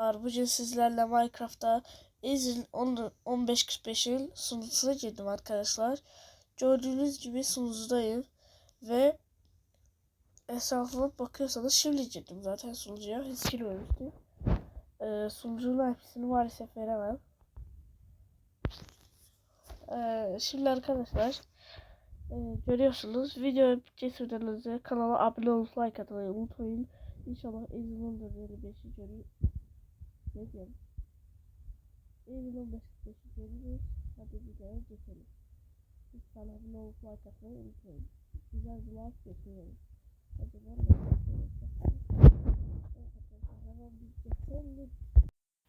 Bugün sizlerle Minecraft'ta Ezin 1545'in sunucusuna girdim arkadaşlar. Gördüğünüz gibi sunucudayım ve etrafıma bakıyorsanız şimdi girdim zaten sunucuya hiç girmemiştim. Ee, sunucunun hepsini maalesef veremem. Ee, şimdi arkadaşlar e, görüyorsunuz video geçmeden önce kanala abone olup like atmayı unutmayın. İnşallah Ezin 1545'i görür. Ne? Ezin 1545'i görürüz. Hadi videoya geçelim. Lütfen abone olup like atmayı unutmayın. Güzel bir like bekliyorum. Hadi ben de.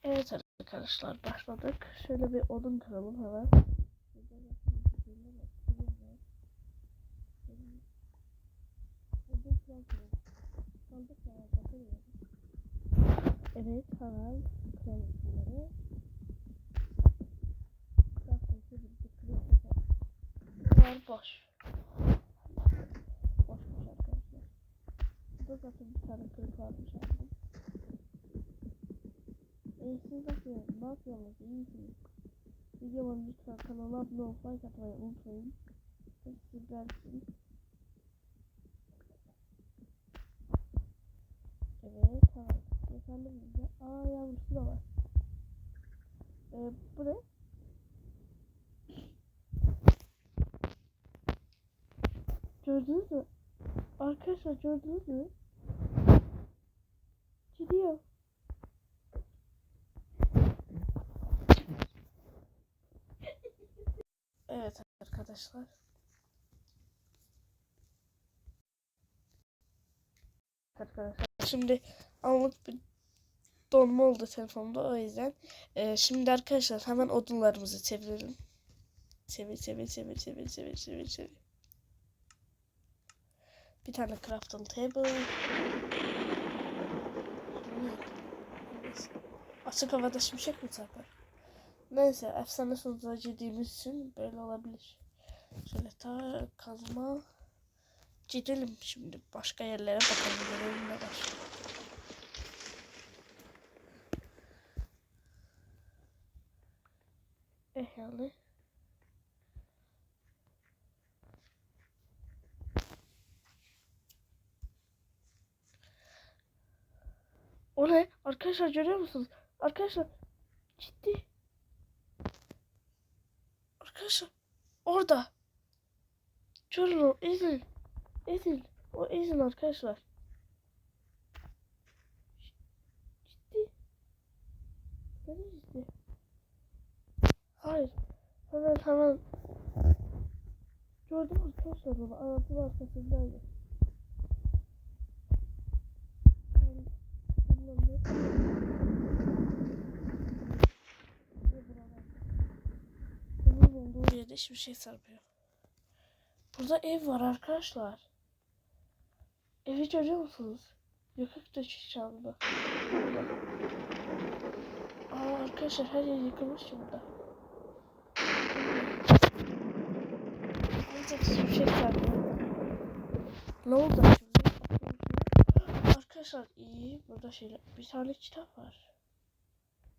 Evet arkadaşlar başladık. Şöyle bir odun kıralım hemen. Evet hemen yapalım. Bunlar boş. Boşmuş arkadaşlar. Burada zaten bir tane kırık varmış abi. Ee, siz nasıl, ne yapıyorsunuz? İyi misiniz? Videomu lütfen kanala abone olup like atmayı unutmayın. İçin. Evet tamam. Efendim bize. Aa yavrusu da var. Ee, bu ne? Gördünüz mü? Arkadaşlar gördünüz mü? Gidiyor. Evet arkadaşlar. Arkadaşlar şimdi anlık bir donma oldu telefonda o yüzden. Ee, şimdi arkadaşlar hemen odunlarımızı çevirelim. Çevir çevir çevir çevir çevir çevir çevir. Bir tane crafting table. Açık havada şimşek mi çarpar? Neyse efsane sonuca girdiğimiz için böyle olabilir. Şöyle ta kazma. Gidelim şimdi başka yerlere bakalım görelim ne var. Yani. O ne? Arkadaşlar görüyor musunuz? Arkadaşlar ciddi. Arkadaşlar orada. Görün o izin. İzin. O izin arkadaşlar. Ciddi. Nereye ciddi? Hayır. Anlatım arkasındaydı. Yani, bilmem ne. Ne buralar? Onun bulunduğu yerde hiçbir şey sarmıyor. Burada ev var arkadaşlar. Evi görüyor musunuz? Yıkık da anda. Burada. Aa arkadaşlar her yer yıkılmış burada. Neyse hiçbir şey sarmıyor. Ne oldu şimdi? Arkadaşlar iyi. Burada şeyler. Bir tane kitap var.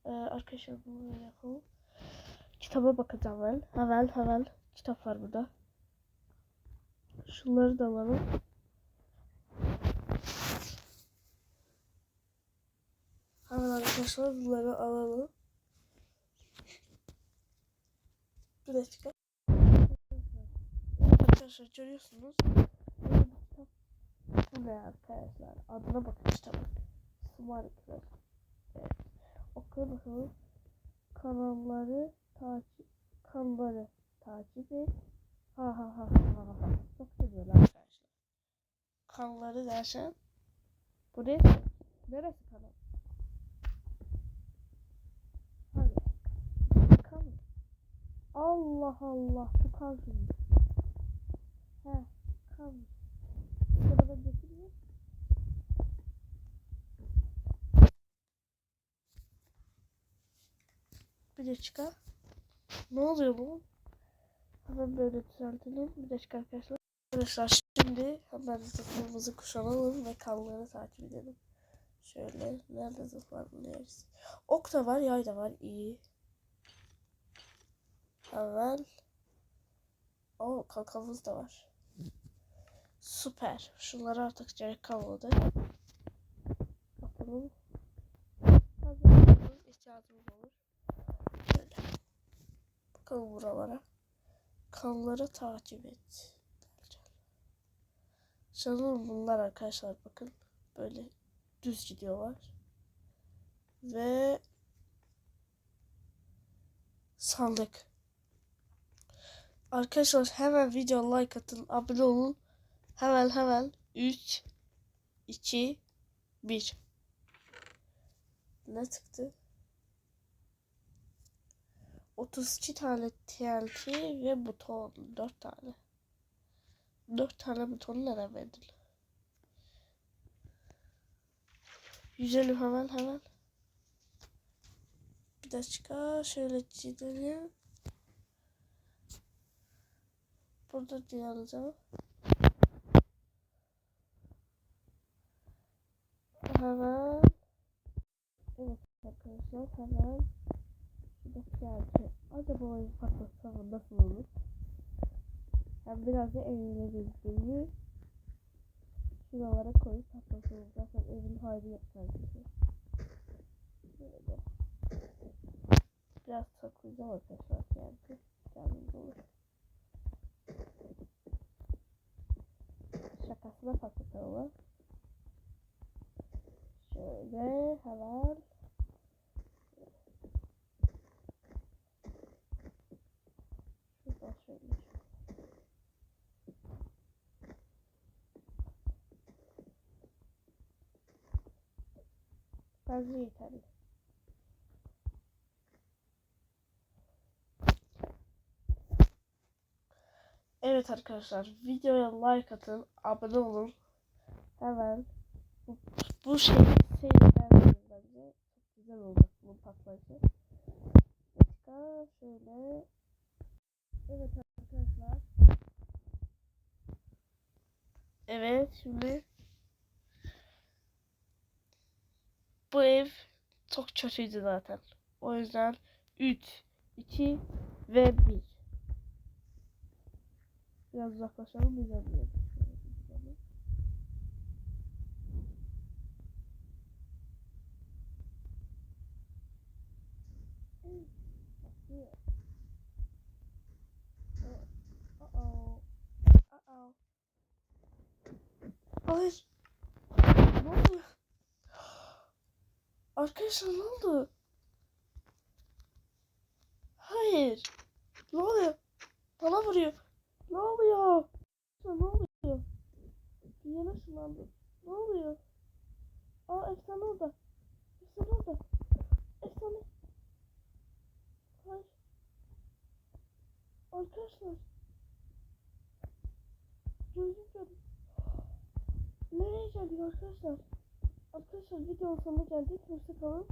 Ee, arkadaşlar bunu yapalım. Kitaba bakacağım ben. Hemen hemen. Kitap var burada. Şunları da alalım. Hemen arkadaşlar bunları alalım. Bir dakika. Arkadaşlar görüyorsunuz. Bu ne arkadaşlar? Adına bakın kitabın. Smart Club. Evet. Okuyun bakalım. Kanalları takip kanalları takip et. Ha ha ha ha ha. Çok güzel arkadaşlar. Kanalları dersen bu ne? Neresi kanal? Hadi. Kan. Allah Allah bu kan. Bir dakika. Ne oluyor bu? Hemen böyle düzeltelim. Bir dakika arkadaşlar. Arkadaşlar şimdi hemen zıplığımızı kuşanalım ve kanları takip edelim. Şöyle nerede zıplanıyoruz? Ok da var, yay da var. İyi. Hemen. O kalkanımız da var. Süper. Şunlara artık gerek kalmadı. Bakalım. Hazırlanırız. ihtiyacımız olur. Bakalım buralara. Kanları takip et. Sanırım bunlar arkadaşlar bakın. Böyle düz gidiyorlar. Ve sandık. Arkadaşlar hemen video like atın, abone olun. Hemen hemen 3 2 1 Ne çıktı? 32 tane TNT ve buton 4 tane. 4 tane butonu neden verdin? Yüzelim hemen hemen. Bir dakika şöyle çizelim. Burada diye alacağım. Hemen. Evet arkadaşlar hemen. Şurada geldi. Acaba oyun patlatsam nasıl olur? Hem biraz da eğlenebildiğini şuralara koyup patlatalım. Zaten evin hali yok sadece. Böyle. Biraz saklayacağım arkadaşlar geldi. Geldim olur. Şakasına patlatalım. Şöyle hemen. Şuradan şöyle. Bence yeterli. Evet arkadaşlar videoya like atın, abone olun. Hemen bu, bu şeyi seyredersiniz bence. Çok güzel olacak bunun patlayıcı. Başka şöyle. Evet arkadaşlar. Evet şimdi bu ev çok kötüydü zaten. O yüzden 3, 2 ve 1. Biraz uzaklaşalım. Uh-oh. Hayır. Ne oldu? Arkadaşlar ne oldu? Hayır. Ne oluyor? Bana vuruyor. Ne oluyor? Ne oluyor? Dünyana ışınlandı. Ne oluyor? Aa efsane orada. Efsane orada. Efsane. Hayır. Arkadaşlar. Gözüm gördüm. Nereye geldik arkadaşlar? Arkadaşlar videonun sonuna geldik. Hoşçakalın.